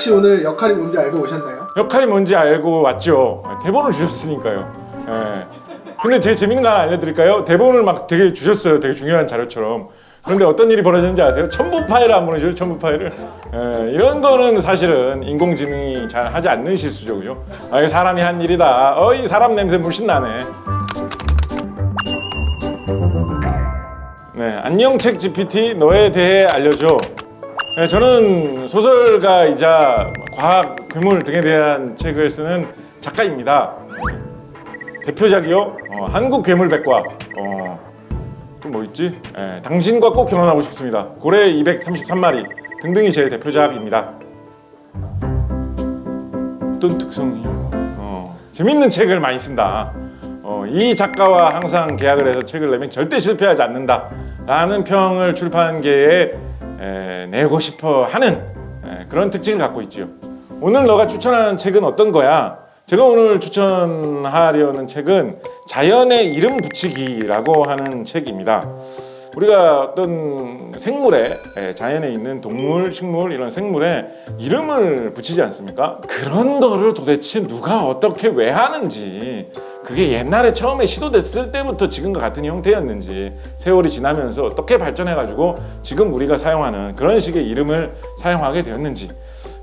혹시 오늘 역할이 뭔지 알고 오셨나요? 역할이 뭔지 알고 왔죠. 대본을 주셨으니까요. 예. 근데 제일 재밌는 거 하나 알려드릴까요? 대본을 막 되게 주셨어요. 되게 중요한 자료처럼. 그런데 어떤 일이 벌어졌는지 아세요? 첨부 파일을 안 보내줘요. 첨부 파일을. 예, 이런 거는 사실은 인공지능이 잘 하지 않는 실수죠, 그죠? 아, 이게 사람이 한 일이다. 어 이 사람 냄새 물씬 나네. 네, 안녕 책 GPT 너에 대해 알려줘. 네, 저는 소설가이자 과학 괴물 등에 대한 책을 쓰는 작가입니다. 대표작이요? 어, 한국 괴물백과. 어, 또 뭐 있지? 예, 당신과 꼭 결혼하고 싶습니다. 고래 233마리 등등이 제 대표작입니다. 어떤 특성이요? 어, 재밌는 책을 많이 쓴다. 어, 이 작가와 항상 계약을 해서 책을 내면 절대 실패하지 않는다라는 평을 출판계에 에, 내고 싶어 하는 에, 그런 특징을 갖고 있지요. 오늘 너가 추천하는 책은 어떤 거야? 제가 오늘 추천하려는 책은 자연의 이름 붙이기라고 하는 책입니다. 우리가 어떤 생물에 예, 자연에 있는 동물, 식물 이런 생물에 이름을 붙이지 않습니까? 그런 거를 도대체 누가 어떻게 왜 하는지 그게 옛날에 처음에 시도됐을 때부터 지금과 같은 형태였는지 세월이 지나면서 어떻게 발전해가지고 지금 우리가 사용하는 그런 식의 이름을 사용하게 되었는지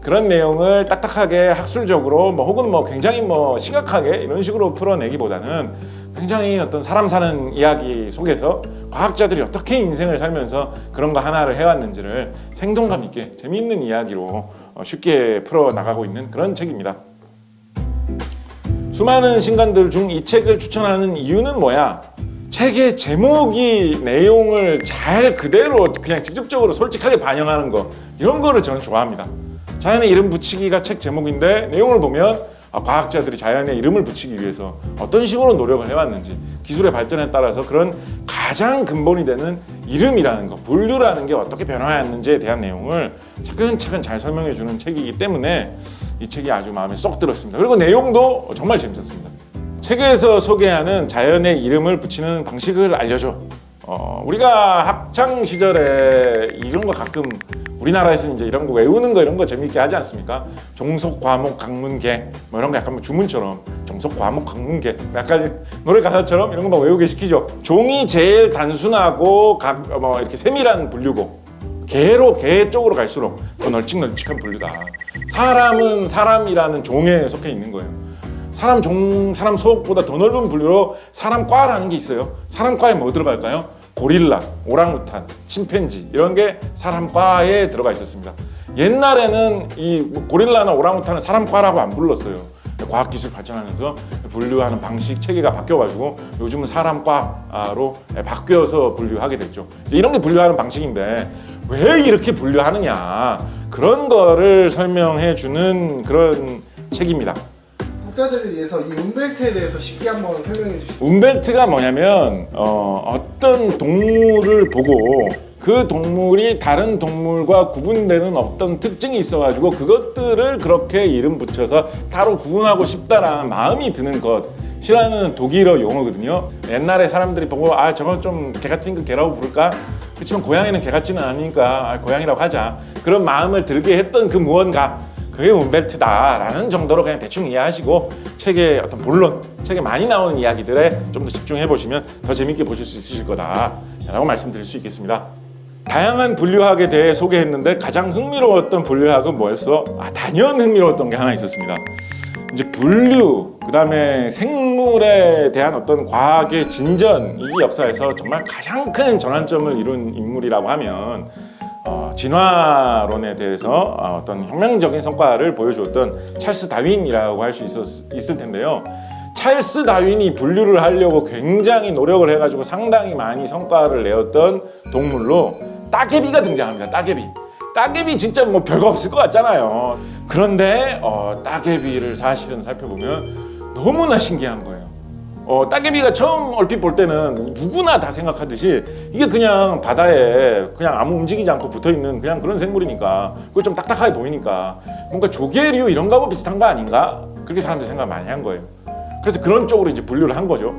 그런 내용을 딱딱하게 학술적으로 뭐 혹은 뭐 굉장히 뭐 심각하게 이런 식으로 풀어내기보다는 굉장히 어떤 사람 사는 이야기 속에서 과학자들이 어떻게 인생을 살면서 그런 거 하나를 해왔는지를 생동감 있게 재미있는 이야기로 어, 쉽게 풀어 나가고 있는 그런 책입니다. 수많은 신간들 중 이 책을 추천하는 이유는 뭐야? 책의 제목이 내용을 잘 그대로 그냥 직접적으로 솔직하게 반영하는 거 이런 거를 저는 좋아합니다. 자연의 이름 붙이기가 책 제목인데 내용을 보면 아, 과학자들이 자연의 이름을 붙이기 위해서 어떤 식으로 노력을 해왔는지 기술의 발전에 따라서 그런 가장 근본이 되는 이름이라는 거, 분류라는 게 어떻게 변화했는지에 대한 내용을 차근차근 잘 설명해 주는 책이기 때문에 이 책이 아주 마음에 쏙 들었습니다. 그리고 내용도 정말 재밌었습니다. 책에서 소개하는 자연의 이름을 붙이는 방식을 알려줘. 어, 우리가 학창 시절에 이런 거 가끔 우리나라에서 이제 이런 거 외우는 거 이런 거 재밌게 하지 않습니까? 종속 과목 강문계 뭐 이런 거 약간 뭐 주문처럼 종속 과목 강문계 약간 노래 가사처럼 이런 거 막 외우게 시키죠. 종이 제일 단순하고 각 뭐 이렇게 세밀한 분류고 개로 개 쪽으로 갈수록 더 널찍널찍한 분류다. 사람은 사람이라는 종에 속해 있는 거예요. 사람 종, 사람 속보다 더 넓은 분류로 사람과라는 게 있어요. 사람과에 뭐 들어갈까요? 고릴라, 오랑우탄, 침팬지 이런 게 사람과에 들어가 있었습니다. 옛날에는 이 고릴라나 오랑우탄은 사람과라고 안 불렀어요. 과학기술 발전하면서 분류하는 방식 체계가 바뀌어가지고 요즘은 사람과로 바뀌어서 분류하게 됐죠. 이런 게 분류하는 방식인데 왜 이렇게 분류하느냐 그런 거를 설명해 주는 그런 책입니다. 독자들을 위해서 이 움벨트에 대해서 쉽게 한번 설명해 주시죠. 움벨트가 뭐냐면 어, 떤 동물을 보고 그 동물이 다른 동물과 구분되는 어떤 특징이 있어가지고 그것들을 그렇게 이름 붙여서 따로 구분하고 싶다라는 마음이 드는 것이라는 독일어 용어거든요. 옛날에 사람들이 보고 아 저건 좀 개 같은 거 개라고 부를까? 그렇지만 고양이는 개 같지는 않으니까 아, 고양이라고 하자. 그런 마음을 들게 했던 그 무언가 그게 움벨트다라는 정도로 그냥 대충 이해하시고 책의 어떤 본론, 책에 많이 나오는 이야기들에 좀 더 집중해 보시면 더 재밌게 보실 수 있으실 거다라고 말씀드릴 수 있겠습니다. 다양한 분류학에 대해 소개했는데 가장 흥미로웠던 분류학은 뭐였어? 아 단연 흥미로웠던 게 하나 있었습니다. 이제 분류, 그다음에 생 물에 대한 어떤 과학의 진전 이 역사에서 정말 가장 큰 전환점을 이룬 인물이라고 하면 어, 진화론에 대해서 어, 어떤 혁명적인 성과를 보여주었던 찰스 다윈이라고 할 수 있을 텐데요. 찰스 다윈이 분류를 하려고 굉장히 노력을 해가지고 상당히 많이 성과를 내었던 동물로 따개비가 등장합니다. 따개비. 따개비 진짜 뭐 별거 없을 것 같잖아요. 그런데 어, 따개비를 사실은 살펴보면 너무나 신기한 거예요. 어, 따개비가 처음 얼핏 볼 때는 누구나 다 생각하듯이 이게 그냥 바다에 그냥 아무 움직이지 않고 붙어 있는 그냥 그런 생물이니까 그거 좀 딱딱하게 보이니까 뭔가 조개류 이런 거하고 비슷한 거 아닌가? 그렇게 사람들이 생각 많이 한 거예요. 그래서 그런 쪽으로 이제 분류를 한 거죠.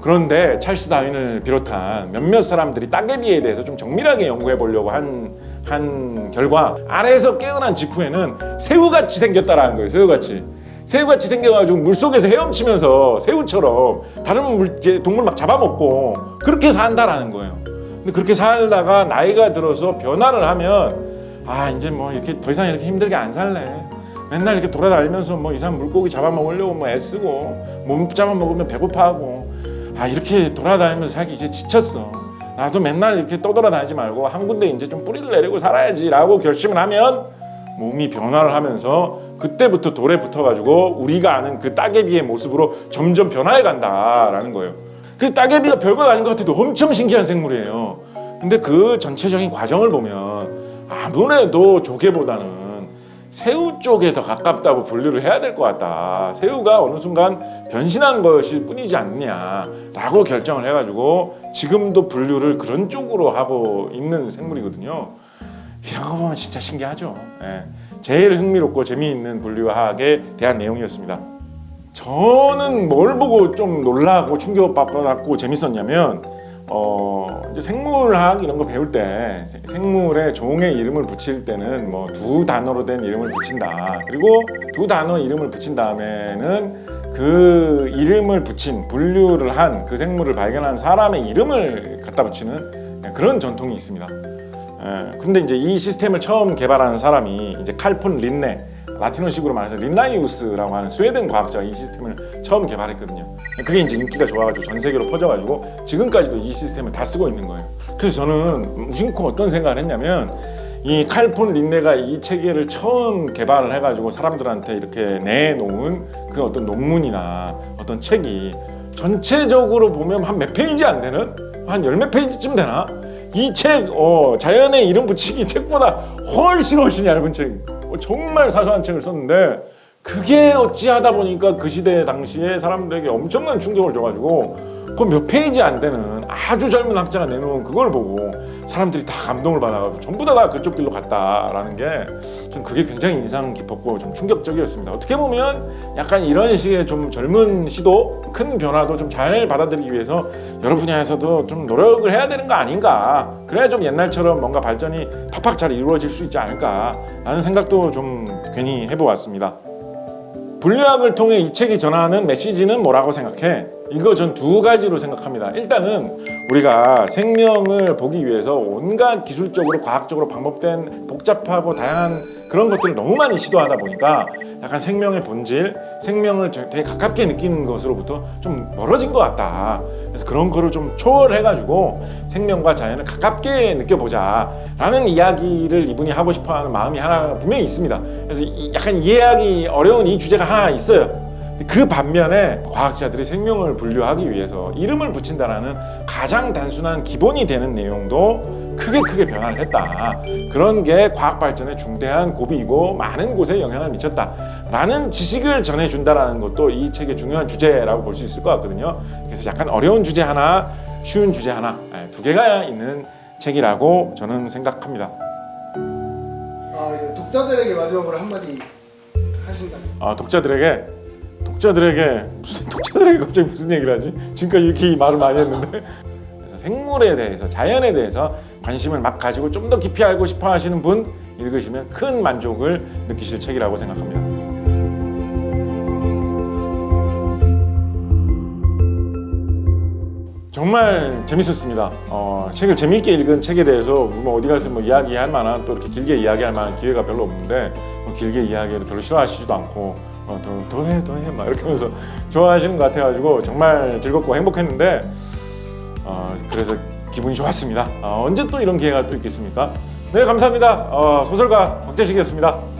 그런데 찰스 다윈을 비롯한 몇몇 사람들이 따개비에 대해서 좀 정밀하게 연구해 보려고 한 한 결과 알에서 깨어난 직후에는 새우같이 생겼다라는 거예요. 새우같이. 새우같이 생겨가지고 물 속에서 헤엄치면서 새우처럼 다른 물, 동물 막 잡아먹고 그렇게 산다라는 거예요. 근데 그렇게 살다가 나이가 들어서 변화를 하면 아 이제 뭐 이렇게 더 이상 이렇게 힘들게 안 살래. 맨날 이렇게 돌아다니면서 뭐 이상 물고기 잡아먹으려고 뭐 애쓰고 몸 잡아먹으면 배고파하고 아 이렇게 돌아다니면서 살기 이제 지쳤어. 나도 맨날 이렇게 떠돌아다니지 말고 한 군데 이제 좀 뿌리를 내리고 살아야지라고 결심을 하면 몸이 변화를 하면서 그때부터 돌에 붙어가지고 우리가 아는 그 따개비의 모습으로 점점 변화해 간다라는 거예요. 그 따개비가 별거 아닌 것 같아도 엄청 신기한 생물이에요. 근데 그 전체적인 과정을 보면 아무래도 조개보다는 새우 쪽에 더 가깝다고 분류를 해야 될 것 같다. 새우가 어느 순간 변신한 것일 뿐이지 않느냐라고 결정을 해가지고 지금도 분류를 그런 쪽으로 하고 있는 생물이거든요. 이런 거 보면 진짜 신기하죠. 예. 제일 흥미롭고 재미있는 분류학에 대한 내용이었습니다. 저는 뭘 보고 좀 놀라고 충격받고 재밌었냐면 어 이제 생물학 이런 거 배울 때 세- 생물의 종의 이름을 붙일 때는 뭐 두 단어로 된 이름을 붙인다. 그리고 두 단어 이름을 붙인 다음에는 그 이름을 붙인 분류를 한 그 생물을 발견한 사람의 이름을 갖다 붙이는 그런 전통이 있습니다. 예, 근데 이제 이 시스템을 처음 개발한 사람이 이제 칼폰 린네 라틴어식으로 말해서 린나이우스라고 하는 스웨덴 과학자가 이 시스템을 처음 개발했거든요. 그게 이제 인기가 좋아가지고 전 세계로 퍼져가지고 지금까지도 이 시스템을 다 쓰고 있는 거예요. 그래서 저는 무심코 어떤 생각을 했냐면 이 칼폰 린네가 이 체계를 처음 개발을 해가지고 사람들한테 이렇게 내놓은 그 어떤 논문이나 어떤 책이 전체적으로 보면 한 몇 페이지 안 되는 한 열 몇 페이지쯤 되나? 이 책 어, 자연의 이름 붙이기 책보다 훨씬 훨씬 얇은 책. 어, 정말 사소한 책을 썼는데 그게 어찌하다 보니까 그 시대 당시에 사람들에게 엄청난 충격을 줘가지고 그 몇 페이지 안 되는 아주 젊은 학자가 내놓은 그걸 보고 사람들이 다 감동을 받아가지고 전부 다, 다 그쪽 길로 갔다라는 게 전 그게 굉장히 인상 깊었고 좀 충격적이었습니다. 어떻게 보면 약간 이런 식의 좀 젊은 시도 큰 변화도 좀 잘 받아들이기 위해서 여러 분야에서도 좀 노력을 해야 되는 거 아닌가. 그래야 좀 옛날처럼 뭔가 발전이 팍팍 잘 이루어질 수 있지 않을까라는 생각도 좀 괜히 해보았습니다. 분류학을 통해 이 책이 전하는 메시지는 뭐라고 생각해? 이거 전 두 가지로 생각합니다. 일단은 우리가 생명을 보기 위해서 온갖 기술적으로 과학적으로 방법된 복잡하고 다양한 그런 것들을 너무 많이 시도하다 보니까 약간 생명의 본질, 생명을 되게 가깝게 느끼는 것으로부터 좀 멀어진 것 같다. 그래서 그런 거를 좀 초월해가지고 생명과 자연을 가깝게 느껴보자라는 이야기를 이분이 하고 싶어하는 마음이 하나 분명히 있습니다. 그래서 이- 약간 이해하기 어려운 이 주제가 하나 있어요. 그 반면에 과학자들이 생명을 분류하기 위해서 이름을 붙인다라는 가장 단순한 기본이 되는 내용도 크게 크게 변화를 했다. 그런 게 과학 발전에 중대한 고비이고 많은 곳에 영향을 미쳤다라는 지식을 전해준다라는 것도 이 책의 중요한 주제라고 볼 수 있을 것 같거든요. 그래서 약간 어려운 주제 하나, 쉬운 주제 하나 예, 두 개가 있는 책이라고 저는 생각합니다. 아 이제 독자들에게 마지막으로 한마디 하신다면 아, 독자들에게 독자들에게 무슨 독자들에게 갑자기 무슨 얘기를 하지? 지금까지 이렇게 말을 많이 했는데 그래서 생물에 대해서 자연에 대해서 관심을 막 가지고 좀 더 깊이 알고 싶어 하시는 분 읽으시면 큰 만족을 느끼실 책이라고 생각합니다. 정말 재밌었습니다. 어, 책을 재미있게 읽은 책에 대해서 뭐 어디 가서 뭐 이야기할 만한 또 이렇게 길게 이야기할 만한 기회가 별로 없는데 뭐 길게 이야기해도 별로 싫어하시지도 않고 어, 더, 더해 더해 막 이렇게 하면서 좋아하시는 것 같아가지고 정말 즐겁고 행복했는데 어, 그래서 기분이 좋았습니다. 어, 언제 또 이런 기회가 또 있겠습니까? 네 감사합니다. 어, 소설가 박재식이었습니다.